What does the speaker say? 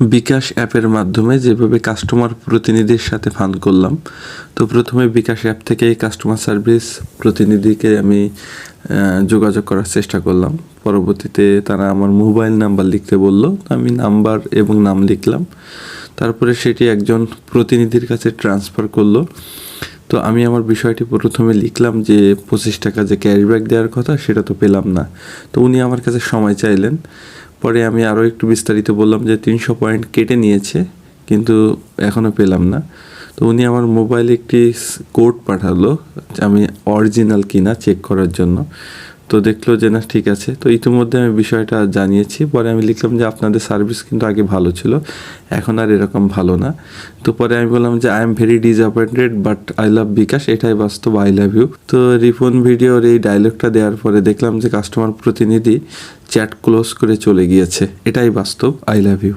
বিকাশ অ্যাপের মাধ্যমে যেভাবে কাস্টমার প্রতিনিধির সাথে ফান করলাম, তো প্রথমে বিকাশ অ্যাপ থেকে কাস্টমার সার্ভিস প্রতিনিধিকে আমি যোগাযোগ করার চেষ্টা করলাম। পরবর্তীতে তারা আমার মোবাইল নাম্বার লিখতে বলল, আমি নাম্বার এবং নাম লিখলাম। তারপরে সেটি একজন প্রতিনিধির কাছে ট্রান্সফার করল। তো আমি আমার বিষয়টি প্রথমে লিখলাম যে পঁচিশ টাকা যে ক্যাশব্যাক দেওয়ার কথা, সেটা তো পেলাম না। তো উনি আমার কাছে সময় চাইলেন। পরে আমি আরও একটু বিস্তারিত বললাম যে তিনশো পয়েন্ট কেটে নিয়েছে, কিন্তু এখনও পেলাম না। তো উনি আমার মোবাইলে একটি কোড পাঠালো আমি অরিজিনাল কিনা চেক করার জন্য। তো দেখল যে না, ঠিক আছে। তো ইতিমধ্যে আমি বিষয়টা জানিয়েছি। পরে আমি লিখলাম যে আপনাদের সার্ভিস কিন্তু আগে ভালো ছিল, এখন আর এরকম ভালো না। তো পরে আমি বললাম যে I am very disappointed but I love bKash এটাই বাস্তব আই লাভ ইউ তো রিফোন ভিডিওর এই ডায়লগটা দেওয়ার পরে দেখলাম যে কাস্টমার প্রতিনিধি চ্যাট ক্লোজ করে চলে গিয়েছে। এটাই বাস্তব আই লাভ ইউ